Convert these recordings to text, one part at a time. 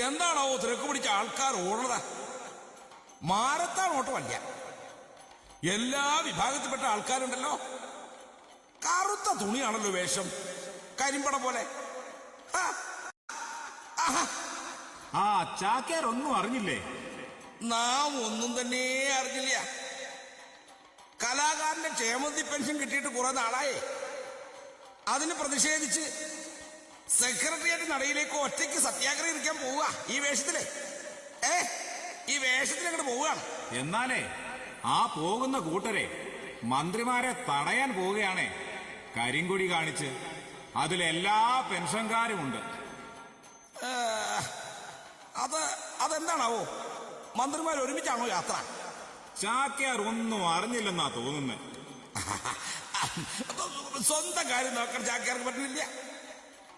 എന്താണോ തിരക്ക് പിടിച്ച ആൾക്കാർ ഓടുന്നത് മാരത്താൻ ഓട്ടമല്ല എല്ലാ വിഭാഗത്തിൽപ്പെട്ട ആൾക്കാരുണ്ടല്ലോ കറുത്ത തുണിയാണല്ലോ വേഷം കരിമ്പട പോലെ. ആ ചാക്കേർ ഒന്നും അറിഞ്ഞില്ലേ നാം ഒന്നും തന്നെ അറിഞ്ഞില്ല കലാകാരന്റെ ക്ഷേമനിധി പെൻഷൻ കിട്ടിയിട്ട് കുറെ നാളായേ. അതിന് പ്രതിഷേധിച്ച് സെക്രട്ടേറിയറ്റ് നടയിലേക്ക് ഒറ്റയ്ക്ക് സത്യാഗ്രഹം ഇരിക്കാൻ പോവുക ഈ വേഷത്തിൽ. ഏ? ഈ വേഷത്തിൽ അങ്ങോട്ട് പോവുകയാണ്. എന്നാലേ ആ പോകുന്ന കൂട്ടരെ മന്ത്രിമാരെ തടയാൻ പോവുകയാണേ. കരിങ്കൊടി കാണിച്ച് അതിലെല്ലാ പെൻഷൻകാരും ഉണ്ട്. അത് അതെന്താണാവോ? മന്ത്രിമാർ ഒരുമിച്ചാണോ യാത്ര? ചാക്യാർ ഒന്നും അറിഞ്ഞില്ലെന്നാ തോന്നുന്നേ. സ്വന്തം കാര്യം നോക്കാൻ ചാക്യാർക്ക് പറ്റുന്നില്ല.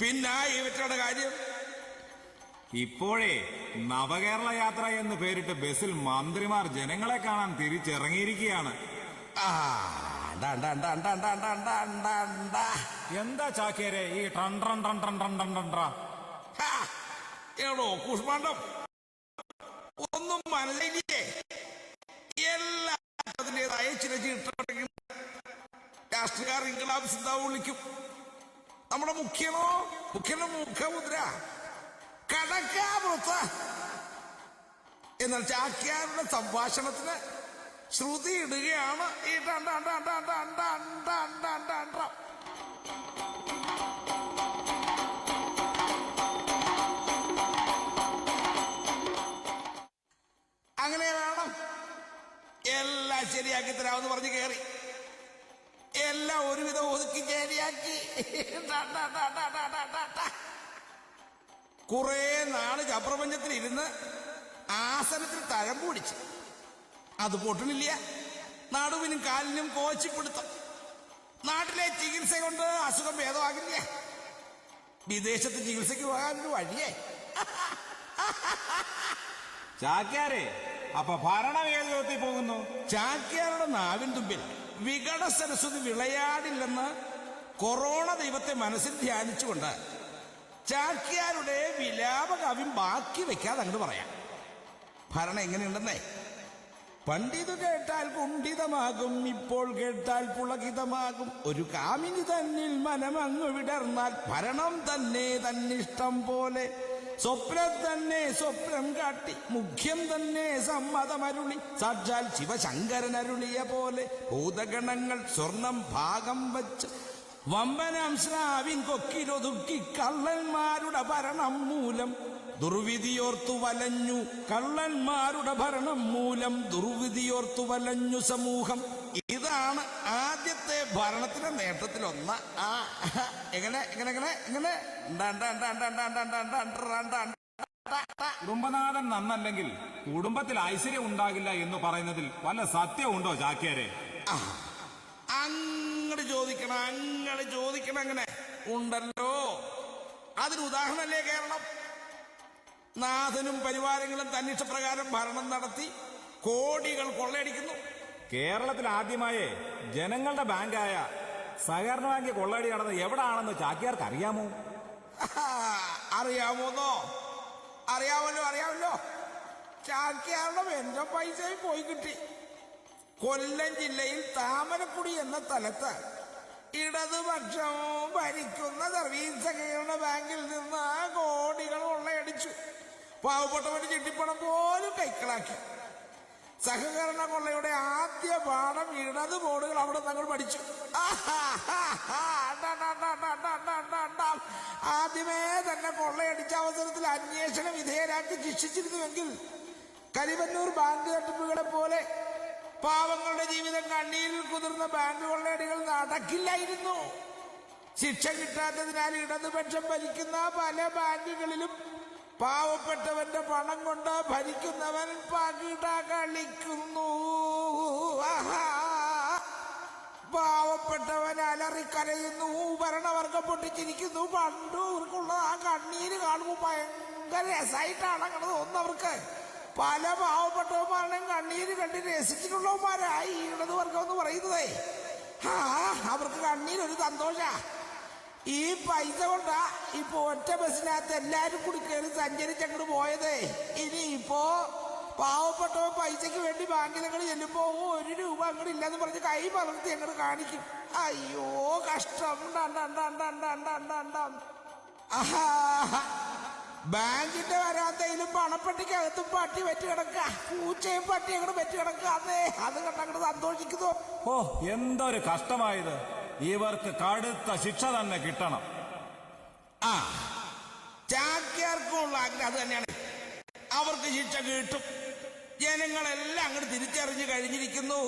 പിന്നെ ഇവറ്റയുടെ കാര്യം? ഇപ്പോഴേ നവകേരള യാത്ര എന്ന് പേരിട്ട് ബസ്സിൽ മന്ത്രിമാർ ജനങ്ങളെ കാണാൻ തിരിച്ചിറങ്ങിയിരിക്കുകയാണ്. എന്താ ചാക്കേരെ ഈ ടൺ ടൺ ടൺ ടൺ ടൺ കുഷ്മാണ്ടം. ഒന്നും മനസ്സിലേ അതിന്റെതായ ചില ചീട്ടടങ്ങി രാഷ്ട്രീയക്കാർ ഇൻകലാബ് സിന്താവ് വിളിക്കും നമ്മുടെ മുഖ്യനോ മുഖ്യന്റെ മുഖമുദ്ര കടക്കാപുറത്ത് എന്നാൽ ചാക്യാരുടെ സംഭാഷണത്തിന് ശ്രുതി ഇടുകയാണ് ഈ ടണ്ട അണ്ട അണ്ട അണ്ട അണ്ട അണ്ട അണ്ട അണ്ട. അങ്ങനെ എല്ലാം ശരിയാക്കി തരാമെന്ന് പറഞ്ഞ് കയറി എല്ലാം ഒരുവിധം ഒതുക്കി ശരിയാക്കി. കുറെ നാൾ ചപ്രപഞ്ചത്തിൽ ഇരുന്ന് ആസനത്തിൽ തഴമ്പ് പിടിച്ച്. അത് പൊട്ടണില്ല. നടുവിനും കാലിനും കോച്ചിപ്പിടുത്തം. നാട്ടിലെ ചികിത്സ കൊണ്ട് അസുഖം ഭേദമാകില്ല. വിദേശത്ത് ചികിത്സയ്ക്ക് പോകാനൊരു വഴിയേ ചാക്യാരെ അപ്പൊ ഭരണം ഏത് വിധത്തിൽ പോകുന്നു? ചാക്യാരുടെ നാവിൻ തുമ്പിൽ വികട സരസ്വതി വിളയാടില്ലെന്ന് കൊറോണ ദൈവത്തെ മനസ്സിൽ ധ്യാനിച്ചുകൊണ്ട് ചാക്യാരുടെ വിലാപകാവ്യം ബാക്കി വെക്കാതെ അങ്ങോട്ട് പറയാം. ഭരണം എങ്ങനെയുണ്ടെന്നേ? പണ്ഡിത് കേട്ടാൽ കുണ്ഠിതമാകും ഇപ്പോൾ കേട്ടാൽ പുളകിതമാകും. ഒരു കാമിനി തന്നിൽ മനമങ്ങു വിടർന്നാൽ ഭരണം തന്നെ തന്നിഷ്ടം പോലെ. സ്വപ്നം തന്നെ സ്വപ്നം കാട്ടി മുഖ്യം തന്നെ സമ്മതമരുളി. സാക്ഷാൽ ശിവശങ്കരൻ അരുളിയ പോലെ ഭൂതഗണങ്ങൾ സ്വർണം ഭാഗം വച്ച് വമ്പനം ശ്രാവിൻ കൊക്കിലൊതുക്കി കള്ളന്മാരുടെ ഭരണം മൂലം. ദുർവിധിയോർത്തു വലഞ്ഞു കള്ളന്മാരുടെ ഭരണം മൂലം ദുർവിധിയോർത്തു വലഞ്ഞു സമൂഹം. ഇതാണ് ആദ്യത്തെ ഭരണത്തിന്റെ നേട്ടത്തിൽ ഒന്ന് ആ എങ്ങനെ എങ്ങനെ എങ്ങനെ എങ്ങനെ കുടുംബനാഥൻ നന്നല്ലെങ്കിൽ കുടുംബത്തിൽ ഐശ്വര്യം ഉണ്ടാകില്ല എന്ന് പറയുന്നതിൽ വല്ല സത്യമുണ്ടോ ചാക്യാരെ അങ്ങട് ചോദിക്കണം അങ്ങനെ ചോദിക്കണം അങ്ങനെ ഉണ്ടല്ലോ അതിന് ഉദാഹരണമല്ലേ കേരളം നാഥനും പരിവാരങ്ങളും തന്നിഷ്ടപ്രകാരം ഭരണം നടത്തി കോടികൾ കൊള്ളയടിക്കുന്നു കേരളത്തിൽ ആദ്യമായേ ജനങ്ങളുടെ ബാങ്കായ സഹകരണ ബാങ്ക് കൊള്ളടി നടന്നത് എവിടാണെന്ന് ചാക്യാർക്ക് അറിയാമോ? അറിയാമോന്നോ? അറിയാമല്ലോ അറിയാമല്ലോ. ചാക്യാരുടെ എന്റെ പൈസയും പോയി കിട്ടി. കൊല്ലം ജില്ലയിൽ താമരക്കുടി എന്ന സ്ഥലത്ത് ഇടതുപക്ഷം ഭരിക്കുന്ന സർവീസ് സഹകരണ ബാങ്കിൽ നിന്ന് കോടികൾ കൊള്ളയടിച്ചു പാവപ്പെട്ടവന്റെ ചിട്ടിപ്പണം പോലും കൈക്കളാക്കി സഹകരണ കൊള്ളയുടെ ആദ്യ പാഠം ഇടത് ബോർഡുകൾ അവിടെ തങ്ങൾ പഠിച്ചു. ആദ്യമേ തന്നെ കൊള്ളയടിച്ച അവസരത്തിൽ അന്വേഷണ വിധേയരാക്കി ശിക്ഷിച്ചിരുന്നുവെങ്കിൽ കരിവന്നൂർ ബാങ്ക് തട്ടിപ്പുകളെ പോലെ പാവങ്ങളുടെ ജീവിതം കണ്ണീരിൽ കുതിർന്ന ബാങ്ക് കൊള്ളയടികൾ നടക്കില്ലായിരുന്നു. ശിക്ഷ കിട്ടാത്തതിനാൽ ഇടതുപക്ഷം ഭരിക്കുന്ന പല ബാങ്കുകളിലും പാവപ്പെട്ടവന്റെ പണം കൊണ്ട് ഭരിക്കുന്നവൻ പകിട കളിക്കുന്നു. പാവപ്പെട്ടവൻ അലറിക്കരയുന്നു. ഭരണവർഗം പൊട്ടിച്ചിരിക്കുന്നു. പണ്ടു ഇവർക്കുള്ള ആ കണ്ണീര് കാണുമ്പോൾ ഭയങ്കര രസമായിട്ടാണ് അങ്ങനെ തോന്നുന്നവർക്ക്. പല പാവപ്പെട്ടവന്മാരുടെയും കണ്ണീര് കണ്ട് രസിച്ചിട്ടുള്ളവന്മാരായി ഇടത് വർഗം എന്ന് പറയുന്നതേ. ആ കണ്ണീരൊരു സന്തോഷ. ഈ പൈസ കൊണ്ടാ ഇപ്പൊ ഒറ്റ ബസ്സിനകത്ത് എല്ലാരും കൂടി കയറി സഞ്ചരിച്ചങ്ങോട്ട് പോയതേ. ഇനി ഇപ്പോ പാവപ്പെട്ടവ പൈസക്ക് വേണ്ടി ബാങ്കിലങ്ങൾ ചെല്ലുമ്പോ ഒരു രൂപ അങ്ങോട്ട് ഇല്ലെന്ന് പറഞ്ഞ് കൈ പലർത്തി അങ്ങോട്ട് കാണിക്കും. അയ്യോ കഷ്ടം. ബാങ്കിന്റെ വരാത്തേലും പണപ്പെട്ടിക്ക് അകത്തും പട്ടി വെറ്റ് കിടക്ക. പൂച്ചയും പട്ടി അങ്ങോട്ട് വെറ്റ് കിടക്ക. അതെ അത് കണ്ടങ്ങോട്ട് സന്തോഷിക്കുന്നു. ഓ എന്തൊരു കഷ്ടമായത്. ഇവർക്ക് കടുത്ത ശിക്ഷ തന്നെ കിട്ടണം. ആ ചാക്യാർക്കും ഉള്ള ആഗ്രഹം അത് തന്നെയാണ്. അവർക്ക് ശിക്ഷ കിട്ടും. ജനങ്ങളെല്ലാം അങ്ങോട്ട് തിരിച്ചറിഞ്ഞു കഴിഞ്ഞിരിക്കുന്നു.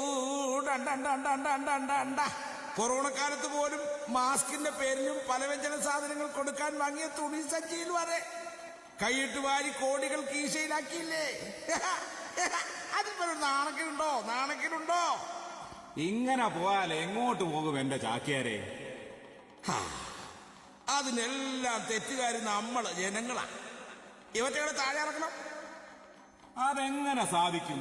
കൊറോണ കാലത്ത് പോലും മാസ്കിന്റെ പേരിലും പലവ്യഞ്ജന സാധനങ്ങൾ കൊടുക്കാൻ വാങ്ങിയ തുണി സഞ്ചിയിൽ വരെ കൈയിട്ട് വാരി കോടികൾ കീശയിലാക്കിയില്ലേ? അതിപ്പോ നാണക്കിലുണ്ടോ നാണക്കിലുണ്ടോ ഇങ്ങനെ പോയാലേ എങ്ങോട്ട് പോകും എന്റെ ചാക്യാരെ? അതിനെല്ലാം തെറ്റുകാരി നമ്മൾ ജനങ്ങളാ. ഇവറ്റകളെ താഴെ ഇറക്കണം. അതെങ്ങനെ സാധിക്കും?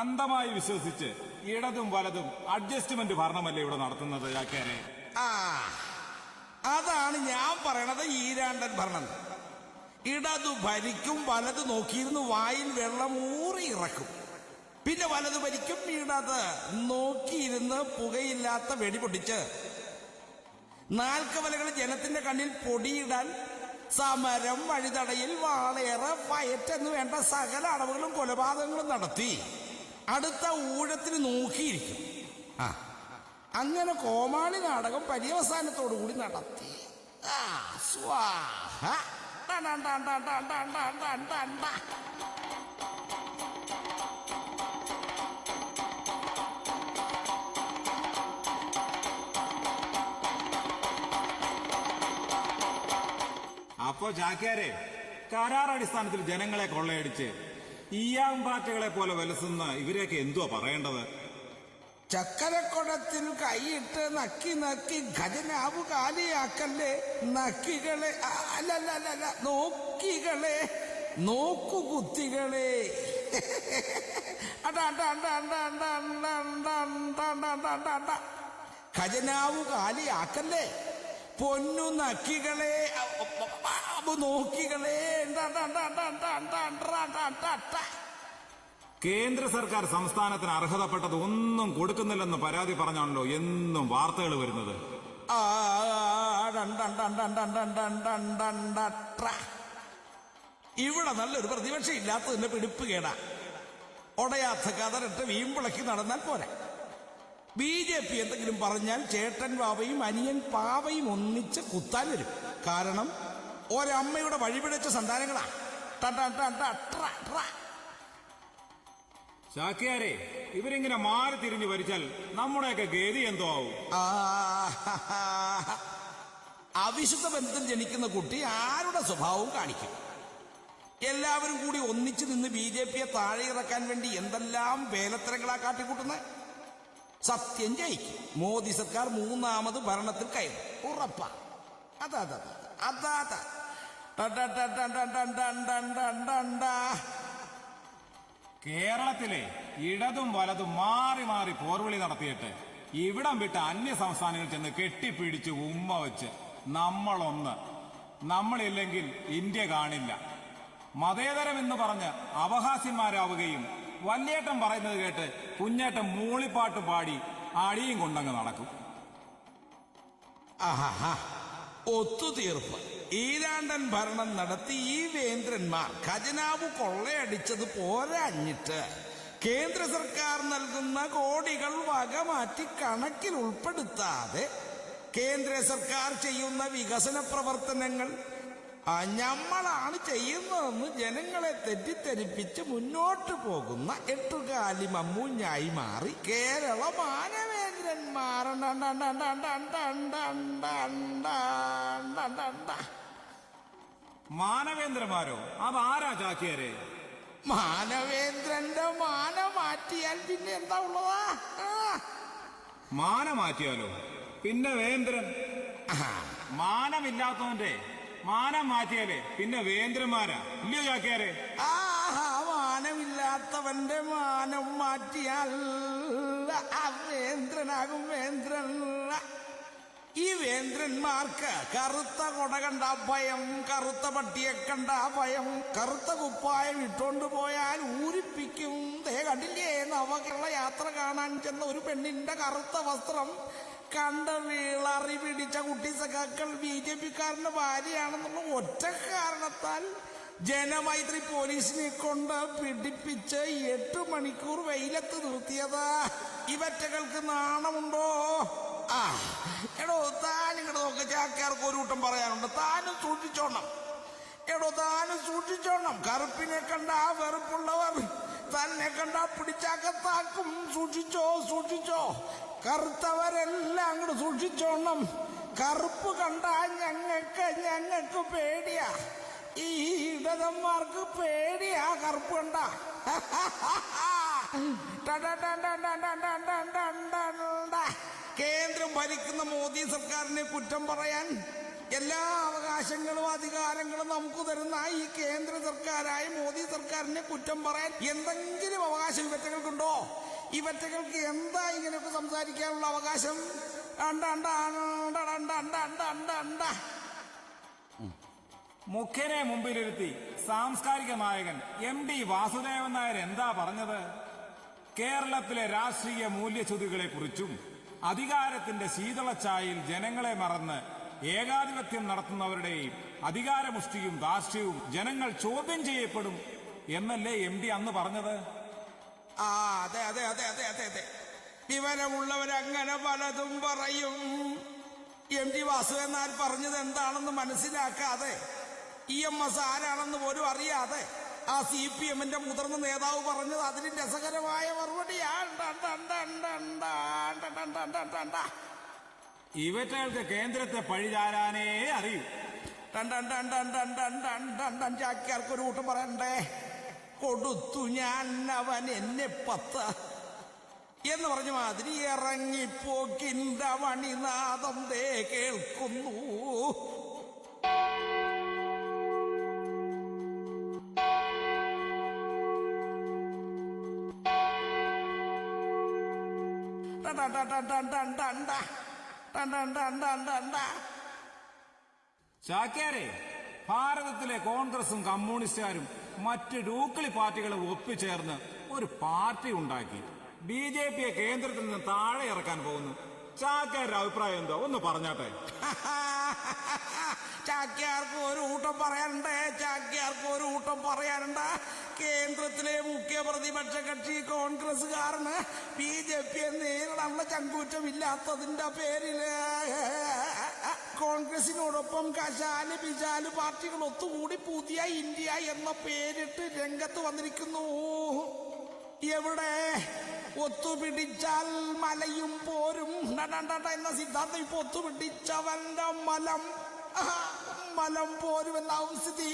അന്ധമായി വിശ്വസിച്ച് ഇടതും വലതും അഡ്ജസ്റ്റ്മെന്റ് ഭരണമല്ലേ ഇവിടെ നടത്തുന്നത് ചാക്യാരെ ആ അതാണ് ഞാൻ പറയണത് ഈരാണ്ടൻ ഭരണം. ഇടതു ഭരിക്കും വലത് നോക്കിയിരുന്ന് വായിൽ വെള്ളമൂറി ഊറി ഇറക്കും. പിന്നെ വലത് ഭരിക്കും ഇടത് നോക്കിയിരുന്ന് പുകയില്ലാത്ത വെടി പൊട്ടിച്ച് നാൽക്കവലകൾ ജനത്തിന്റെ കണ്ണിൽ പൊടിയിടാൻ സമരം വഴിതടയിൽ വാളേറെ ഫയറ്റ് വേണ്ട സകല അടവുകളും കൊലപാതകങ്ങളും നടത്തി അടുത്ത ഊഴത്തിന് നോക്കിയിരിക്കും. ആ അങ്ങനെ കോമാളി നാടകം പര്യവസാനത്തോടു കൂടി നടത്തി. ആ സ്വാഹ. അപ്പോ ജാക്കിയാരെ കരാർ അടിസ്ഥാനത്തിൽ ജനങ്ങളെ കൊള്ളയടിച്ച് ഈയാമ്പാറ്റകളെ പോലെ വലസുന്ന ഇവരെയൊക്കെ എന്തുവാ പറയേണ്ടത് ചക്കരക്കുടത്തിൽ കൈയിട്ട് നക്കി നക്കി ഖജനാവ് കാലിയാക്കല്ലേ നക്കികളെ അല്ലല്ലല്ല നോക്കികളെ നോക്കുകുത്തികളെ ഖജനാവ് കാലിയാക്കല്ലേ പൊന്നു നക്കികളെ നോക്കികളെ കേന്ദ്ര സർക്കാർ സംസ്ഥാനത്തിന് അർഹതപ്പെട്ടത് ഒന്നും കൊടുക്കുന്നില്ലെന്ന് പരാതി പറഞ്ഞാണല്ലോ എന്നും വാർത്തകൾ വരുന്നത് ഇവിടെ നല്ലൊരു പ്രതിപക്ഷം ഇല്ലാത്തതിന്റെ പിടിപ്പുകേടാ ഒടയാത്ത കതറിട്ട് വീമ്പിളക്കി നടന്നാൽ പോരാ ബി ജെ പി എന്തെങ്കിലും പറഞ്ഞാൽ ചേട്ടൻ പാവയും അനിയൻ പാവയും ഒന്നിച്ച് കുത്താൻ വരും. കാരണം ഒരമ്മയുടെ വഴിപിഴച്ച സന്താനങ്ങളാ. ചാക്യാരെ ഇവരിങ്ങനെ മാറി തിരിഞ്ഞു വരിച്ചാൽ നമ്മുടെയൊക്കെ ഗതി എന്തോ ആവും? അവിശുദ്ധ ബന്ധത്തിൽ ജനിക്കുന്ന കുട്ടി ആരുടെ സ്വഭാവവും കാണിക്കും. എല്ലാവരും കൂടി ഒന്നിച്ചു നിന്ന് ബി ജെ പിയെ താഴെ ഇറക്കാൻ വേണ്ടി എന്തെല്ലാം വേലത്തരങ്ങളാ കാട്ടിക്കൂട്ടുന്നത് സത്യം ജയിക്കും മോദി സർക്കാർ മൂന്നാമത് ഭരണത്തിൽ കയറും ഉറപ്പാ അതാ അതാ അതാ കേരളത്തിലെ ഇടതും വലതും മാറി മാറി പോർവിളി നടത്തിയിട്ട് ഇവിടം വിട്ട് അന്യ സംസ്ഥാനങ്ങൾ ചെന്ന് കെട്ടിപ്പിടിച്ച് ഉമ്മ വെച്ച് നമ്മളൊന്ന് നമ്മളില്ലെങ്കിൽ ഇന്ത്യ കാണില്ല മതേതരം എന്ന് പറഞ്ഞ് അവകാശന്മാരാവുകയും വല്യേട്ടൻ പറയുന്നത് കേട്ട് കുഞ്ഞേട്ടൻ മൂളിപ്പാട്ട് പാടി അടിയും കൊണ്ടങ്ങ് നടക്കും. ആഹാ ഒത്തുതീർപ്പ്. ഈരാണ്ടൻ ഭരണം നടത്തി ഈ വേന്ദ്രന്മാർ ഖജനാവ് കൊള്ളയടിച്ചത് പോരാഞ്ഞിട്ട് കേന്ദ്ര സർക്കാർ നൽകുന്ന കോടികൾ വകമാറ്റി കണക്കിൽ ഉൾപ്പെടുത്താതെ കേന്ദ്ര സർക്കാർ ചെയ്യുന്ന വികസന പ്രവർത്തനങ്ങൾ ഞമ്മളാണ് ചെയ്യുന്നതെന്ന് ജനങ്ങളെ തെറ്റിദ്ധരിപ്പിച്ച് മുന്നോട്ട് പോകുന്ന എട്ടുകാലി മമ്മൂഞ്ഞായി മാറി കേരള മാനവേന്ദ്രന്മാരോ മാനവേന്ദ്രമാരോ അതാരാ ചാക്കിയാരെ മാനവേന്ദ്രന്റെ മാന മാറ്റിയാൽ പിന്നെ എന്താ ഉള്ളതാ മാന മാറ്റിയാലോ പിന്നെ വേന്ദ്രൻ മാനമില്ലാത്തവന്റെ മാനം മാറ്റിയാലേ? പിന്നെ വേന്ദ്രന്മാരാ? ഇല്ലയോ ചാക്കിയാരെ ആഹാ മാനമില്ലാത്തവന്റെ മാനം മാറ്റിയാൽ വേന്ദ്രനാകും വേന്ദ്രൻ. ഈ വേന്ദ്രന്മാർക്ക് കറുത്ത കൊട കണ്ട ഭയം കറുത്ത പട്ടിയെ കണ്ട ഭയം. കറുത്ത കുപ്പായം ഇട്ടോണ്ട് പോയാൽ ഊരിപ്പിക്കും. ദേ കണ്ടില്ലേ നവകേരള യാത്ര കാണാൻ ചെന്ന ഒരു പെണ്ണിന്റെ കറുത്ത വസ്ത്രം. കണ്ട വീളറി പിടിച്ച കുട്ടി സഖാക്കൾ ബി ജെ പിക്കാരന്റെ ഭാര്യയാണെന്നുള്ള ഒറ്റ കാരണത്താൽ ജനമൈത്രി പോലീസിനെ കൊണ്ട് പിടിപ്പിച്ച് എട്ട് മണിക്കൂർ വെയിലത്ത് നിർത്തിയതാ. ഇവറ്റകൾക്ക് നാണമുണ്ടോ? ആ എടോ താൻ ഇങ്ങോട്ട് നോക്ക. ചാക്കാർക്ക് ഒരു കൂട്ടം പറയാനുണ്ട്. താനും സൂക്ഷിച്ചോണം. എടോ താനും സൂക്ഷിച്ചോണം. കറുപ്പിനെ കണ്ട ആ വെറുപ്പുള്ളവർ. തന്നെ കണ്ട പിടിച്ചാക്കത്താക്കും. സൂക്ഷിച്ചോ സൂക്ഷിച്ചോ. കറുത്തവരെല്ലാം അങ്ങോട്ട് സൂക്ഷിച്ചോണം കറുപ്പ് കണ്ട ഞങ്ങൾക്ക് ഞങ്ങൾക്ക് പേടിയാ ഈ ഇടതന്മാർക്ക് പേടിയാ കറുപ്പ് കണ്ട കേന്ദ്രം ഭരിക്കുന്ന മോദി സർക്കാരിനെ കുറ്റം പറയാൻ എല്ലാ അവകാശങ്ങളും അധികാരങ്ങളും നമുക്ക് തരുന്ന ഈ കേന്ദ്ര സർക്കാരായ മോദി സർക്കാരിനെ കുറ്റം പറയാൻ എന്തെങ്കിലും അവകാശം ഇവറ്റകൾക്ക് പറ്റകൾക്ക് എന്താ ഇങ്ങനെയൊക്കെ സംസാരിക്കാനുള്ള അവകാശം? മുഖ്യനെ മുമ്പിലിരുത്തി സാംസ്കാരിക നായകൻ എം ഡി വാസുദേവൻ നായർ എന്താ പറഞ്ഞത്? കേരളത്തിലെ രാഷ്ട്രീയ മൂല്യച്യുതികളെ കുറിച്ചും അധികാരത്തിന്റെ ശീതളച്ചായയിൽ ജനങ്ങളെ മറന്ന് ഏകാധിപത്യം നടത്തുന്നവരുടെയും അധികാരമുഷ്ടിയും ധാർഷ്ട്യവും ജനങ്ങൾ ചോദ്യം ചെയ്യപ്പെടും എന്നല്ലേ എം ഡി അന്ന് പറഞ്ഞത്? ആ അതെ അതെ അതെ അതെ അതെ അതെ വിവരമുള്ളവരങ്ങനെ പലതും പറയും എം ടി വാസുദേവനാർ പറഞ്ഞത് എന്താണെന്ന് മനസ്സിലാക്കാതെ ഇ എം എസ് ആരാണെന്ന് പോലും അറിയാതെ ആ സി പി എമ്മിന്റെ മുതിർന്ന നേതാവ് പറഞ്ഞത് അതിന് രസകരമായ മറുപടിയാണ് ഇവറ്റകൾക്ക് കേന്ദ്രത്തെ പഴിചാരാനേ അറിയൂ ചാക്കിയാർക്ക് ഒരു കൂട്ടം പറയണ്ടേ കൊടുത്തു ഞാൻ അവൻ എന്നെ പത്ത് എന്ന് പറഞ്ഞ മാതിരി ഇറങ്ങിപ്പോക്കിന്റെ മണിനാദം ദേ കേൾക്കുന്നു ചാക്യാരെ ഭാരതത്തിലെ കോൺഗ്രസും കമ്മ്യൂണിസ്റ്റുകാരും മറ്റ് രൂക്കളി പാർട്ടികളെ ഒത്തുചേർന്ന് ഒരു പാർട്ടി ഉണ്ടാക്കി. ബി ജെ പിയെ കേന്ദ്രത്തിൽ നിന്ന് താഴെ ഇറക്കാൻ പോകുന്നു. ചാക്യാരുടെ അഭിപ്രായം എന്തോ? ഒന്ന് പറഞ്ഞാട്ടെ. ചാക്യാർക്ക് ഒരു കൂട്ടം പറയാനുണ്ട്. ചാക്യാർക്ക് ഒരു കൂട്ടം പറയാനുണ്ട്. കേന്ദ്രത്തിലെ മുഖ്യ പ്രതിപക്ഷ കക്ഷി കോൺഗ്രസ്സുകാരന് ബി ജെ പിയെ നേരിടാനുള്ള ചങ്കൂറ്റമില്ലാത്തതിന്റെ പേരിൽ. കോൺഗ്രസിനോടൊപ്പം കശാൽ ബിജാൽ പാർട്ടികൾ ഒത്തുകൂടി പുതിയ ഇന്ത്യ എന്ന പേരിട്ട് രംഗത്ത് വന്നിരിക്കുന്നു എവിടെ ഒത്തുപിടിച്ചാൽ മലയും പോരും എന്ന സിദ്ധാന്തം ഇപ്പൊ ഒത്തുപിടിച്ചവന്റെ മലം മലം പോരുമെന്നാവും സ്ഥിതി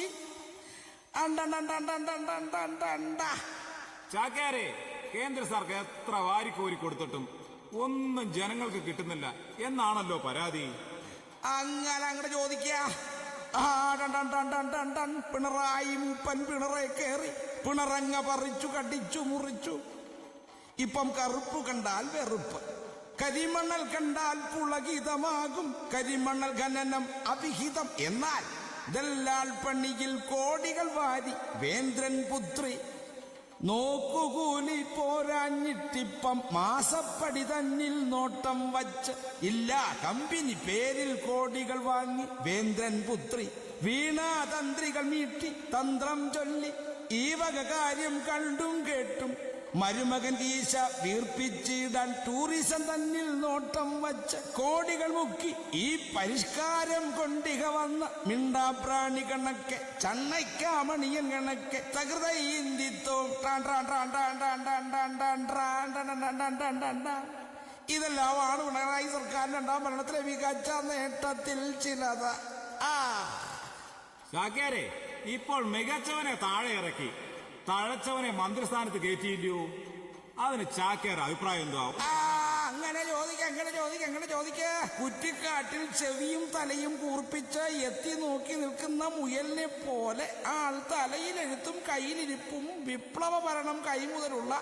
ചാക്കാരെ കേന്ദ്ര സർക്കാർ എത്ര വാരിക്കോരി കൊടുത്തിട്ടും ഒന്നും ജനങ്ങൾക്ക് കിട്ടുന്നില്ല എന്നാണല്ലോ പരാതി അങ്ങനെ അങ്ങോട്ട് ചോദിക്ക. ആ, ഡൺ. പിണറായി മൂപ്പൻ പിണറെ കയറി പിണറങ്ങ പറിച്ചു കടിച്ചു മുറിച്ചു. ഇപ്പം കറുപ്പ് കണ്ടാൽ വെറുപ്പ്. കരിമണ്ണൽ കണ്ടാൽ പുളകിതമാകും. കരിമണ്ണൽ ഖനനം അവിഹിതം. എന്നാൽ ദല്ലാൽ പണിയിൽ കോടികൾ വാരി. വേന്ദ്രൻ പുത്രി നോക്കുകൂലി പോരാഞ്ഞിട്ടിപ്പം മാസപ്പടി തന്നിൽ നോട്ടം വച്ച് ഇല്ല കമ്പനി പേരിൽ കോടികൾ വാങ്ങി വേന്ദ്രൻ പുത്രി വീണാതന്ത്രികൾ മീട്ടി തന്ത്രം ചൊല്ലി ഈ വക കാര്യം കണ്ടും കേട്ടും മരുമകൻ ഈശ വീർപ്പിച്ചിടാൻ ടൂറിസം തന്നിൽ നോട്ടം വച്ച കോടികൾ മുക്കി ഈ പരിഷ്കാരം കൊണ്ടിക വന്ന മിണ്ടാപ്രാണി കണക്കെ ചണ്ണയ്ക്കാമണിയൻ കണക്കെ തകൃത ഇതെല്ലാമാണ് പിണറായി സർക്കാരിന്റെ രണ്ടാം ഭരണത്തിലെ മികച്ച നേട്ടത്തിൽ ചിലത് ആ ഇപ്പോൾ മികച്ചവനെ താഴെ ഇറക്കി തഴച്ചവനെ മന്ത്രിസ്ഥാനത്ത് കയറ്റിയില്ലയോ? അതിന് ചാക്കേറെ അഭിപ്രായം എന്തോ? അങ്ങനെ ചോദിക്ക അങ്ങനെ ചോദിക്ക അങ്ങനെ ചോദിക്ക. കുറ്റിക്കാട്ടിൽ ചെവിയും തലയും കൂർപ്പിച്ച് എത്തി നോക്കി നിൽക്കുന്ന മുയലിനെ പോലെ ആൾ തലയിലെഴുത്തും കയ്യിലിരിപ്പും വിപ്ലവ ഭരണം കൈമുതലുള്ള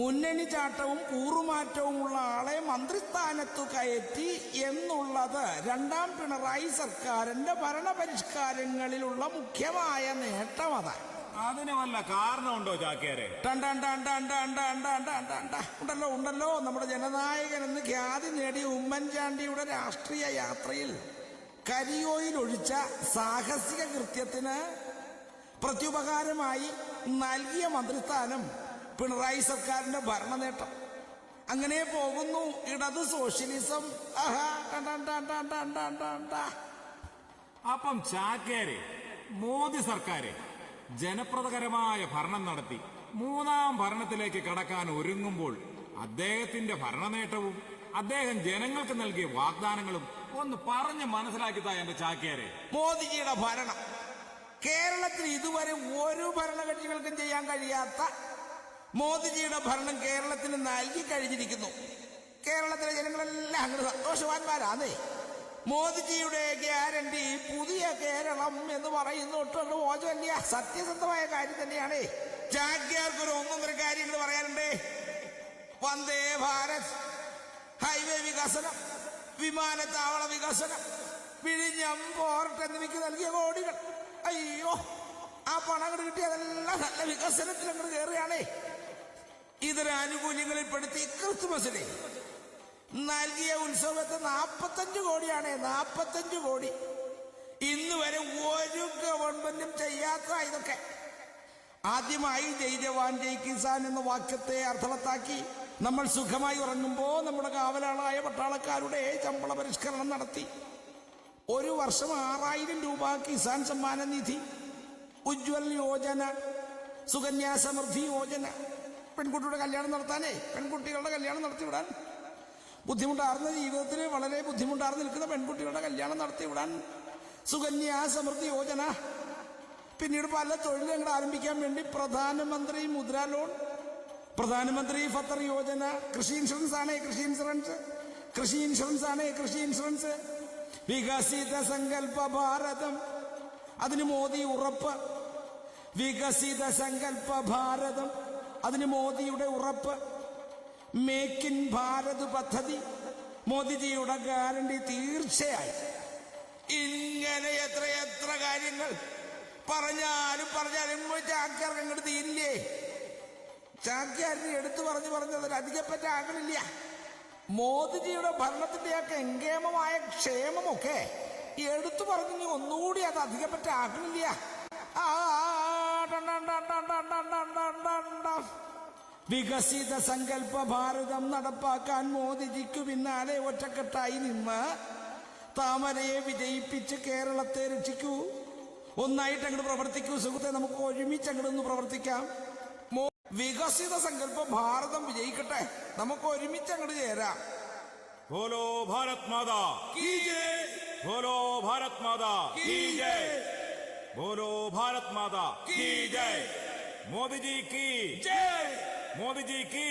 മുന്നണി ചാട്ടവും കൂറുമാറ്റവുമുള്ള ആളെ മന്ത്രിസ്ഥാനത്തു കയറ്റി എന്നുള്ളത് രണ്ടാം പിണറായി സർക്കാരിന്റെ ഭരണപരിഷ്കാരങ്ങളിലുള്ള മുഖ്യമായ നേട്ടം അതാണ്. അതിന് വല്ല കാരണമുണ്ടോ ചാക്യാരെ ഉണ്ടല്ലോ ഉണ്ടല്ലോ നമ്മുടെ ജനനായകൻ എന്ന് ഖ്യാതി നേടിയ ഉമ്മൻചാണ്ടിയുടെ രാഷ്ട്രീയ യാത്രയിൽ കരിയോയിൽ ഒഴിച്ച സാഹസിക കൃത്യത്തിന് പ്രത്യുപകാരമായി നൽകിയ മന്ത്രിസ്ഥാനം പിണറായി സർക്കാരിന്റെ ഭരണ നേട്ടം അങ്ങനെ പോകുന്നു ഇടത് സോഷ്യലിസം അപ്പം ചാക്കേരെ മോദി സർക്കാരെ ജനപ്രദകരമായ ഭരണം നടത്തി. മൂന്നാം ഭരണത്തിലേക്ക് കടക്കാൻ ഒരുങ്ങുമ്പോൾ അദ്ദേഹത്തിന്റെ ഭരണനേട്ടവും അദ്ദേഹം ജനങ്ങൾക്ക് നൽകിയ വാഗ്ദാനങ്ങളും ഒന്ന് പറഞ്ഞ് മനസ്സിലാക്കിത്താ എന്റെ ചാക്കേരെ മോദിജിയുടെ ഭരണം. കേരളത്തിൽ ഇതുവരെ ഒരു ഭരണകക്ഷികൾക്കും ചെയ്യാൻ കഴിയാത്ത മോദിജിയുടെ ഭരണം കേരളത്തിന് നൽകി കഴിഞ്ഞിരിക്കുന്നു. കേരളത്തിലെ ജനങ്ങളെല്ലാം അങ്ങനെ സന്തോഷവാന്മാരാന്നേ. മോദിജിയുടെ ഗ്യാരണ്ടി പുതിയ കേരളം എന്ന് പറയുന്ന. ഒട്ടും മോചമല്ല സത്യസന്ധമായ കാര്യം തന്നെയാണ്. ചാക്യാർക്ക് ഒരു ഒന്നൊന്നര കാര്യങ്ങൾ പറയാനുണ്ട്. വന്ദേ ഭാരത്. ഹൈവേ വികസനം വിമാനത്താവള വികസനം വിഴിഞ്ഞം പോർട്ട് എന്നിവയ്ക്ക് നൽകിയ കോടികൾ. അയ്യോ ആ പണം അങ്ങോട്ട് കിട്ടിയതെല്ലാം നല്ല വികസനത്തിൽ അങ്ങോട്ട് കയറുകയാണേ ഇതര ആനുകൂല്യങ്ങളിൽപ്പെടുത്തി ക്രിസ്തുമസിനെ നൽകിയ ഉത്സവത്തെ നാപ്പത്തഞ്ച് കോടിയാണ്. നാപ്പത്തഞ്ച് കോടി. ഇന്ന് വരെ ഒരു ഗവൺമെന്റും ചെയ്യാത്ത ഇതൊക്കെ. ആദ്യമായി ജയ് ജവാൻ ജയ് കിസാൻ എന്ന വാക്യത്തെ അർത്ഥവത്താക്കി നമ്മൾ സുഖമായി ഉറങ്ങുമ്പോൾ നമ്മുടെ കാവലാളായ പട്ടാളക്കാരുടെ ശമ്പള പരിഷ്കരണം നടത്തി. ഒരു വർഷം ആറായിരം രൂപ കിസാൻ സമ്മാന നിധി ഉജ്വൽ യോജന സുകന്യാ സമൃദ്ധി യോജന. പെൺകുട്ടിയുടെ കല്യാണം നടത്താനേ പെൺകുട്ടികളുടെ കല്യാണം നടത്തിവിടാൻ ബുദ്ധിമുട്ടാർന്ന ജീവിതത്തിൽ വളരെ ബുദ്ധിമുട്ടാർന്ന് നിൽക്കുന്ന പെൺകുട്ടികളുടെ കല്യാണം നടത്തി വിടാൻ സുകന്യാ സമൃദ്ധി യോജന. പിന്നീട് പല തൊഴിലുകൾ ആരംഭിക്കാൻ വേണ്ടി പ്രധാനമന്ത്രി മുദ്ര ലോൺ പ്രധാനമന്ത്രി ഫത്തർ യോജന കൃഷി ഇൻഷുറൻസ് ആണ് കൃഷി ഇൻഷുറൻസ് കൃഷി ഇൻഷുറൻസ് ആണ് കൃഷി ഇൻഷുറൻസ് വികസിത സങ്കല്പ ഭാരതം അതിന് മോദി ഉറപ്പ് വികസിത സങ്കല്പ ഭാരതം അതിന് മോദിയുടെ ഉറപ്പ്. മേക്ക് ഇൻ ഭാരത് പദ്ധതി മോദിജിയുടെ ഗ്യാരണ്ടി തീർച്ചയായും. ഇങ്ങനെ എത്ര എത്ര കാര്യങ്ങൾ പറഞ്ഞാലും പറഞ്ഞാലും ചാക്യാർക്ക് അങ്ങോട്ട് തീരില്ലേ? ചാക്യാരിനെ എടുത്തു പറഞ്ഞു പറഞ്ഞത് അധികപ്പറ്റ ആകണില്ല മോദിജിയുടെ ഭരണത്തിന്റെയൊക്കെ എങ്കേമമായ ക്ഷേമമൊക്കെ എടുത്തു പറഞ്ഞു ഒന്നുകൂടി അത് അധികപ്പറ്റ ആകണില്ല ആ, വികസിത സങ്കല്പ ഭാരതം നടപ്പാക്കാൻ മോദിജിക്കു പിന്നാലെ ഒറ്റക്കെട്ടായി നിന്ന് താമരയെ വിജയിപ്പിച്ച് കേരളത്തെ രക്ഷിക്കൂ. ഒന്നായിട്ട് അങ്ങോട്ട് പ്രവർത്തിക്കൂ. സുഹൃത്തെ നമുക്ക് ഒരുമിച്ച് അങ്ങോട്ട് ഒന്ന് പ്രവർത്തിക്കാം. വികസിത സങ്കല്പ ഭാരതം വിജയിക്കട്ടെ. നമുക്ക് ഒരുമിച്ച് അങ്ങോട്ട് ചേരാം. ബോലോ ഭാരത് മാതാ ഹോലോ ബോലോ ഭാരത് മാതാ ഹോലോ ബോലോ ഭാരത് മാതാ മോദിജി കീ ജയ്, மோடிஜிக்கு